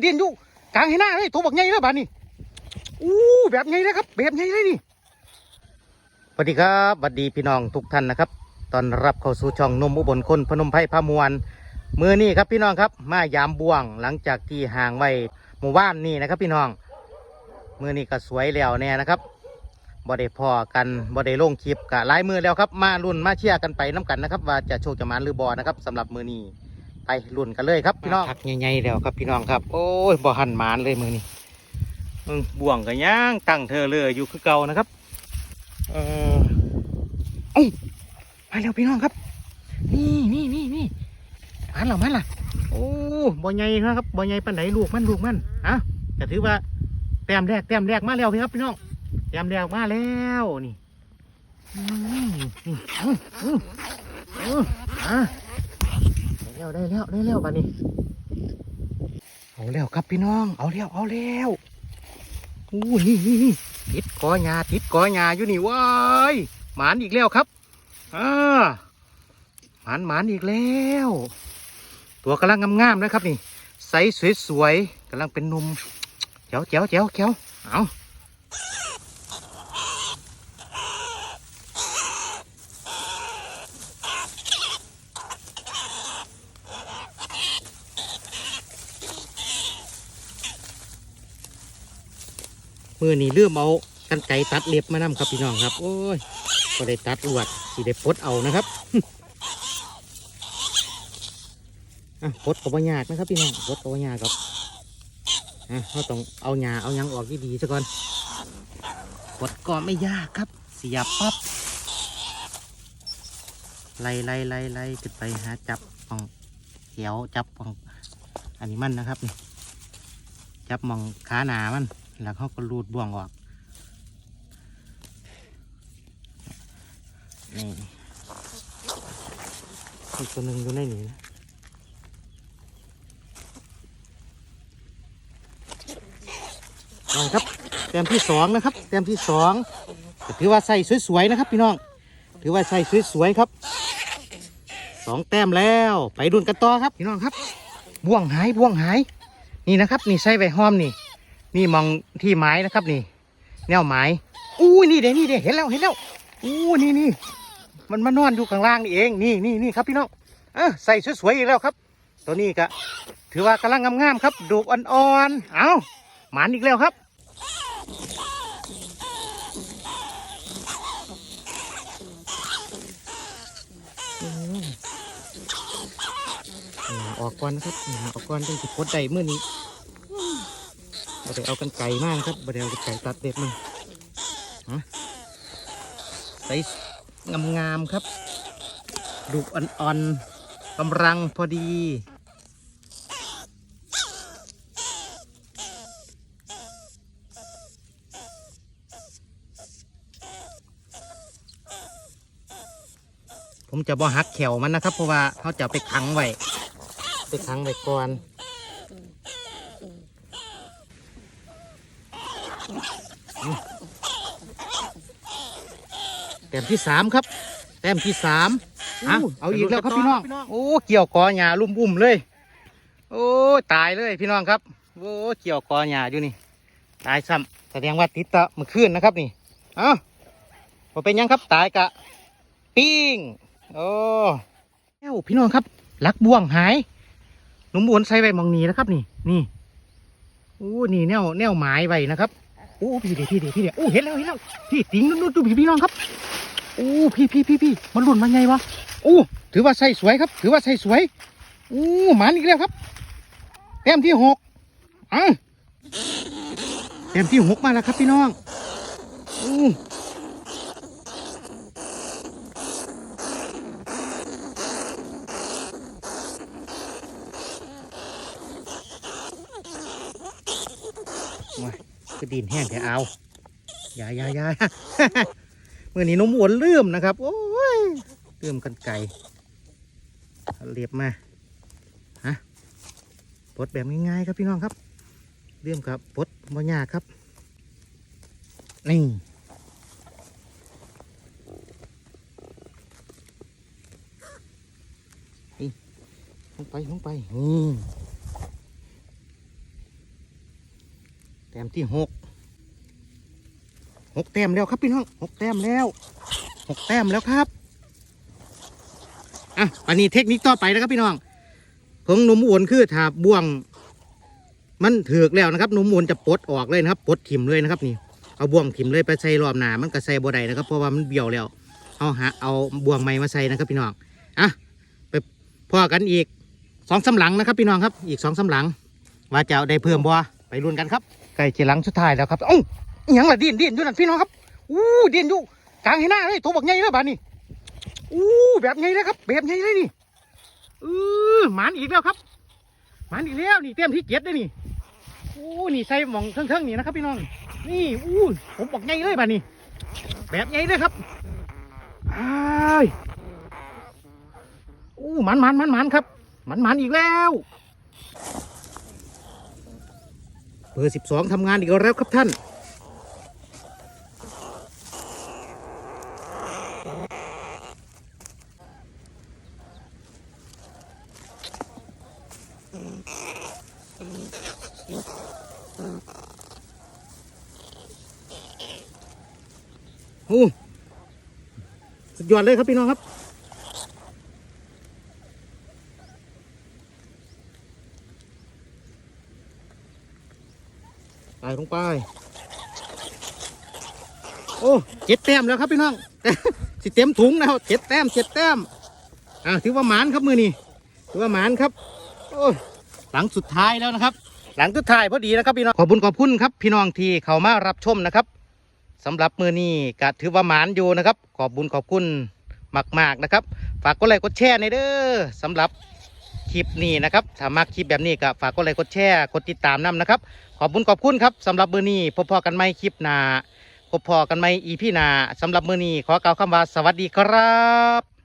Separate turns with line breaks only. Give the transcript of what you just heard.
เดียนอยู่กลางให้หน้าเลยตัวบักใหญ่เลยบ้านนี่อู้แบบใหญ่เลยครับแบบใหญ่เลยนี่สวัสดีครับสวัสดีพี่น้องทุกท่านนะครับตอนรับเข้าสู่ช่องนมอุบลคนพนมไพรพามวลมือนี่ครับพี่น้องครับ มายามบ่วงหลังจากที่ห่างไว้หมู่บ้านนี่นะครับ พี่น้องมือนี่ก็สวยแล้วแน่นะครับบ่ได้พอกันบ่ได้ลงคลิปกะหลายมือแล้วครับ มารุ่นมาเชียร์กันไปน้กันนะครับ ว่าจะโชคจะมานหรือบอนะครับสำหรับมือนี้ ไปรุ่นกันเลยครับพี่น้องทักใหญ่ๆแล้วครับพี่น้องครับ โอ้ยบ่หันหมานเลยมือนี้มึงบ่วงกันย่างตั้งเธอเลยอยู่คือเก่านะครับ เออเอ้ยมาแล้วพี่น้องครับ นี่นี่นี่นี่มันเหรอมันล่ะ โอ้บ่ใหญ่นะครับบ่ใหญ่ปานไหนลูกมันลูกมันอะแต่ถือว่าแต้มแรกแต้มแรกมาแล้วพี่ครับพี่น้องแต้มแรกมาแล้วนี่ อืมนี่อืมอืมอืมอะได้ แล้วได้แล้วได้แล้วบัดนี้ เอาแล้วครับพี่น้อง เอาแล้วเอาแล้วอู้นี่นี่ติดกอหญ้าติดกอหญ้าอยู่นี่ว้ายหมานอีกแล้วครับอ่าหมานหมานอีกแล้ว ตัวกำลังงามๆนะครับนี่ใสสวยๆกำลังเป็นนมเจ๋วเจ๋วเจ๋วเจ๋วเอา มือนี่เลื่อมเอากันไก่ตัดเล็บมานำครับพี่น้องครับ โอ้ยก็ได้ตัดลวดสีได้ปดเอานะครับอะปดกับว่ายากนะครับพี่น้องปดกับว่ายากครับอะเราต้องเอาหญ้าเอายังออกดีๆซะก่อนปดก็ไม่ยากครับ เสียบปั๊บไล่ไล่ไล่ไล่ขึ้นไปหาจับปองเขียวจับปองอันนี้มันนะครับนี่จับมองขาหนามัน แล้วเขาก็รูดบ่วงออก นี่อีกตัวหนึ่งอยู่ในนี้นะเอาครับแต้มที่สองนะครับแต้มที่สองถือว่าใส่สวยๆนะครับ พี่น้อง ถือว่าใส่สวยๆครับสองแต้มแล้ว ไปดุนกันต่อครับ พี่น้องครับ บ่วงหายบ่วงหาย นี่นะครับ นี่ใส่ใบหอมนี่ นี่มองที่ไม้นะครับนี่ แนวไม้อู้นี่เด้นี่เด้เห็นแล้วเห็นแล้วอู้นี่นี่มันมานอนอยู่ข้างล่างนี่เองนี่นี่นี่ครับพี่น้องเออใส่สวยๆอีกแล้วครับ ตัวนี้ก็ถือว่ากำลังงามๆครับดูอ่อนๆเอาหมานอีกแล้วครับออกก่อนครับออกก่อนได้สิพดได้เมื่อนี้ บ่ได้เอากันไก่มากครับบ่ได้เอากันไก่ตัดเด็ดมันฮะใส่งามๆครับดุอ่อนๆกำลังพอดีผมจะบ่หักแขวมันนะครับ เพราะว่าเขาจะเอาไปขังไว้ไปขังไว้ก่อน แต้มที่สามครับ แต้มที่สามอะเอาอีกแล้วครับพี่น้อง โอ้เกี่ยวกอหญ้าลุ่มบุ่มเลย โอ้ตายเลยพี่น้องครับ โอ้เกี่ยวกอหญ้าอยู่นี่ ตายซ้ำแสดงว่าติดตะเมื่อคืนนะครับนี่ เอ้าบ่เป็นหยังครับตายกะ ปิ้ง โอ้เอ้าพี่น้องครับลักบ่วงหายหนุ่มบวนใส่ไว้หมองนี้นะครับ นี่ นี่โอ้นี่แนวแนวหมายไว้นะครับโอ้พี่เดี๋ยวพี่เดี๋ยวพี่เดี๋ยวโอ้เห็นแล้วเห็นแล้วพี่ติ๋งนู่นดูพี่พี่น้องครับโอ้พี่พี่พี่พี่มันหล่นมาไงวะโอ้ถือว่าใส่สวยครับ ถือว่าใส่สวยโอ้หมันอีกแล้วครับแต้มที่หกอะแต้มที่หกมาแล้วครับพี่น้องโอ้มาคือดินแห้งแต่เอาอย่าอย่าอย่า มื่อนี้นมอ้วนลืมนะครับ โอ้ยลืมกันไก่เรียบมาฮะปลดแบบง่ายๆครับพี่น้องครับเรื่มครับปลดบ่ยาครับนี่นี่ลงไปลงไปนี่ต้มที่หก หกแต้มแล้วครับพี่น้องหกแต้มแล้วหกแต้มแล้วครับอะอันนี้เทคนิคต่อไปนะครับพี่น้องของนมอ้วนคือถาบ่วง มันถือกแล้วนะครับนมอ้วนจะปลดออกเลยนะครับปลดถิ่มเลยนะครับนี่เอาบ่วงถิ่มเลยไปใส่รอบหนามันก็ใส่บ่ได้นะครับเพราะว่ามันเบี้ยวแล้วเอาหาเอาบ่วงใหม่มาใส่นะครับพี่น้องอะไปพอกันอีกสองสาหลังนะครับพี่น้องครับอีกสองสาหลัง ว่าจะเอาได้เพิ่มบ่ไปลุนกันครับใกล้จลังสุดท้ายแล้วครับเอ้ อหยังล่ะดินดินอยู่นั่นพี่น้องครับอู้ดินอยู่กลางให้หน้าเลยตัวบักใหญ่เลยบ้านนี่อู้แบบใหญ่เลยครับ แบบใหญ่เลยนี่เออหมานอีกแล้วครับหมานอีกแล้วนี่เต็มที่เจ็ดเลยนี่อู้นี่ใส่หมองเทิงๆนี่นะครับพี่น้อง นี่อู้ผมบอกใหญ่เลยบ้านนี่แบบใหญ่เลยครับอ้ายอู้หมันหมันหมันหมันครับหมันหมันอีกแล้วเบอร์สิบสองทำงานอีกแล้วครับท่าน โอ้สุดยอดเลยครับพี่น้องครับ ไปลงไป โอ้เจ็ดแต้มแล้วครับพี่น้องสิเต็มถุงแล้วเจ็ดแต้มเจ็ดแต้มอ่าถือว่าหมานครับมือนี่ถือว่าหมานครับ โอ้หลังสุดท้ายแล้วนะครับ หลังสุดท้ายพอดีนะครับพี่น้องขอบคุญขอบคุณครับพี่น้องที่เข้ามารับชมนะครับสำหรับมือนี้ก็ถือว่าหมานอยู่นะครับ ขอบบุญขอบคุณมากๆนะครับ ฝากกดไลค์กดแชร์ในอยเด้อสำหรับคลิปนี้นะครับถ้ามักคลิปแบบนี้ก็ฝากกดไลค์กดแชร์กดติดตามนํนะครับ ขอบคุณขอบคุณครับสำหรับมือนี้พบพอกันไหมคลิปหน้าพบพอกันไหมอีพี่นาสำหรับมือนี้ขอกล่าวคำว่าสวัสดีครับ